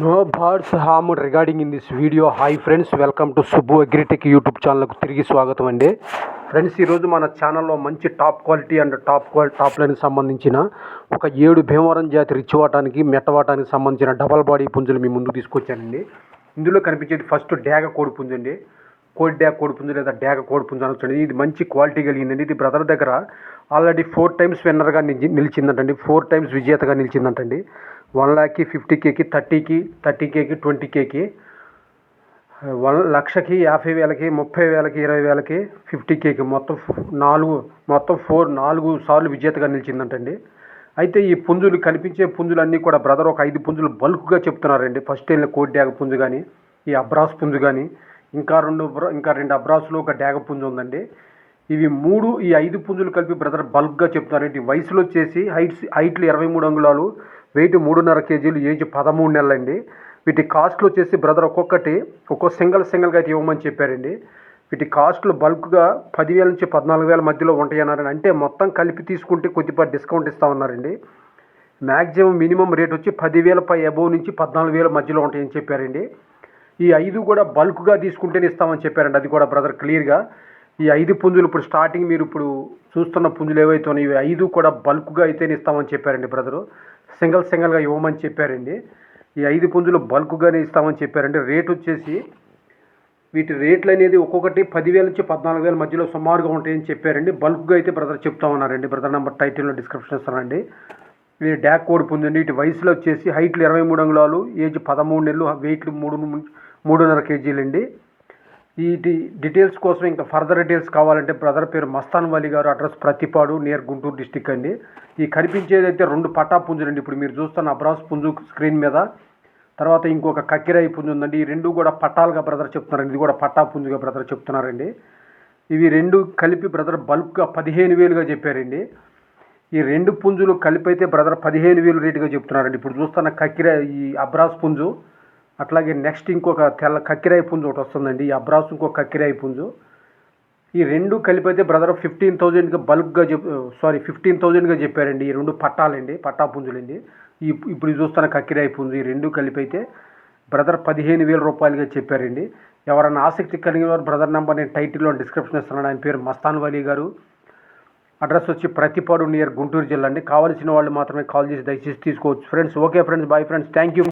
No birds harm regarding in this video. Hi friends welcome to Subbu Agritech YouTube ఛానల్కు తిరిగి స్వాగతం అండి. Friends ఈరోజు మన ఛానల్లో మంచి top quality and top quality top లైన్కి సంబంధించిన ఒక ఏడు భీమవరం జాతి రిచ్చివాటానికి మెట్టవాటానికి సంబంధించిన డబల్ బాడీ పుంజులు మీ ముందు తీసుకొచ్చానండి. ఇందులో కనిపించేది ఫస్ట్ డేగ కోడి పుంజు అండి. కోడి డ్యాగ్ కోడి పుంజు లేదా డేగ కోడి పుంజు అనొచ్చండి ఇది మంచి క్వాలిటీ కలిగిందండి. ఇది బ్రదర్ దగ్గర ఆల్రెడీ ఫోర్ టైమ్స్ విన్నర్గా నిలిచిందంటండి. ఫోర్ టైమ్స్ విజేతగా నిలిచిందంటండి. వన్ ల్యాక్కి ఫిఫ్టీ కేకి థర్టీకి థర్టీ కేకి ట్వంటీ కేకి వన్ లక్షకి యాభై వేలకి ముప్పై వేలకి ఇరవై వేలకి ఫిఫ్టీ కేకి మొత్తం నాలుగు మొత్తం ఫోర్ నాలుగు సార్లు విజేతగా నిలిచిందంటండి. అయితే ఈ పుంజులు కనిపించే పుంజులన్నీ కూడా బ్రదర్ ఒక ఐదు పుంజులు బల్క్గా చెప్తున్నారండి. ఫస్ట్ వెళ్ళిన కోడి డ్యాగ పుంజు కానీ ఈ అబ్రాస్ పుంజు కానీ ఇంకా రెండు బ్ర- ఇంకా రెండు అబ్రాసులు ఒక డ్యాగ పుంజు ఉందండి. ఇవి మూడు ఈ ఐదు పుంజులు కలిపి బ్రదర్ బల్క్గా చెప్తున్నారండి. వయసులో వచ్చేసి హైట్స్ హైట్లు ఇరవై మూడు అంగుళాలు వెయిట్ మూడున్నర కేజీలు ఏజ్ పదమూడు నెలలండి. వీటి కాస్ట్లు వచ్చేసి బ్రదర్ ఒక్కొక్కటి ఒక్కో సింగిల్ సింగిల్గా అయితే ఇవ్వమని చెప్పారండి. వీటి కాస్ట్లు బల్క్గా పదివేల నుంచి పద్నాలుగు వేల మధ్యలో ఉంటాయి అన్నారండి అంటే మొత్తం కలిపి తీసుకుంటే కొద్దిపాటి డిస్కౌంట్ ఇస్తామన్నారండి మ్యాక్సిమం మినిమం రేట్ వచ్చి పదివేల పై అబోవ్ నుంచి పద్నాలుగు వేల మధ్యలో ఉంటాయని చెప్పారండి. ఈ ఐదు కూడా బల్క్గా తీసుకుంటేనే ఇస్తామని చెప్పారండి. అది కూడా బ్రదర్ క్లియర్గా. ఈ ఐదు పుంజులు ఇప్పుడు స్టార్టింగ్ మీరు ఇప్పుడు చూస్తున్న పుంజులు ఏవైతే ఉన్నాయో ఇవి ఐదు కూడా బల్క్గా అయితేనే ఇస్తామని చెప్పారండి బ్రదరు. సింగిల్ సింగిల్గా ఇవ్వమని చెప్పారండి. ఈ ఐదు పుంజులు బల్క్గానే ఇస్తామని చెప్పారండి. రేట్ వచ్చేసి వీటి రేట్లు అనేది ఒక్కొక్కటి పదివేల నుంచి పద్నాలుగు వేల మధ్యలో సుమారుగా ఉంటాయని చెప్పారండి. బల్క్గా అయితే బ్రదర్ చెప్తా ఉన్నారండి. బ్రదర్ నెంబర్ టైటిల్లో డిస్క్రిప్షన్ ఇస్తానండి. ఇది డ్యాక్ కోడ్ పొందండి ఇటు వయసులో వచ్చేసి హైట్లు ఇరవై మూడు అంగుళాలు ఏజ్ పదమూడు నెలలు వెయిట్లు మూడు మూడున్నర కేజీలండి. వీటి డీటెయిల్స్ కోసం ఇంకా ఫర్దర్ డీటెయిల్స్ కావాలంటే బ్రదర్ పేరు మస్తాన్ వలి గారు address Prathipadu near Guntur district అండి. ఈ కనిపించేది అయితే రెండు పట్టా పుంజులండి ఇప్పుడు మీరు చూస్తున్న అబ్రాస్ పుంజు స్క్రీన్ మీద. తర్వాత ఇంకొక కక్కిరాయి పుంజు ఉందండి. ఈ రెండు కూడా పట్టాలుగా బ్రదర్ చెప్తున్నారండి. ఇది కూడా పట్టా పుంజుగా బ్రదర్ చెప్తున్నారండి. ఇవి రెండు కలిపి బ్రదర్ బల్క్గా పదిహేను వేలుగా చెప్పారండి. ఈ రెండు పుంజులు కలిపి అయితే బ్రదర్ పదిహేను వేలు రేటుగా చెప్తున్నారండి. ఇప్పుడు చూస్తున్న కక్కిరాయి ఈ అబ్రాస్ పుంజు అట్లాగే నెక్స్ట్ ఇంకొక తెల్ల కక్కిరాయి పుంజు ఒకటి వస్తుందండి. ఈ అబ్రాస్ ఇంకొక కక్కిరాయి పుంజు. ఈ రెండు కలిపి అయితే బ్రదర్ ఫిఫ్టీన్ థౌజండ్గా బల్క్గా చెప్ సారీ ఫిఫ్టీన్ థౌజండ్గా చెప్పారండి. ఈ రెండు పట్టాలండి పట్టా పుంజులండి. ఈ ఇప్పుడు చూస్తున్న కక్కిరాయి పుంజు ఈ రెండు కలిపైతే బ్రదర్ పదిహేను వేల రూపాయలుగా చెప్పారండి. ఎవరైనా ఆసక్తి కలిగిన వారు బ్రదర్ నెంబర్ నేను టైటిల్లో డిస్క్రిప్షన్ ఇస్తున్నాను. ఆయన పేరు మస్తాన్ వలీ గారు. అడ్రస్ వచ్చి ప్రతిపాడు నియర్ గుంటూరు జిల్లా అండి. కావాల్సిన వాళ్ళు మాత్రమే కాల్ చేసి దయచేసి తీసుకోవచ్చు. Friends okay friends bye friends thank you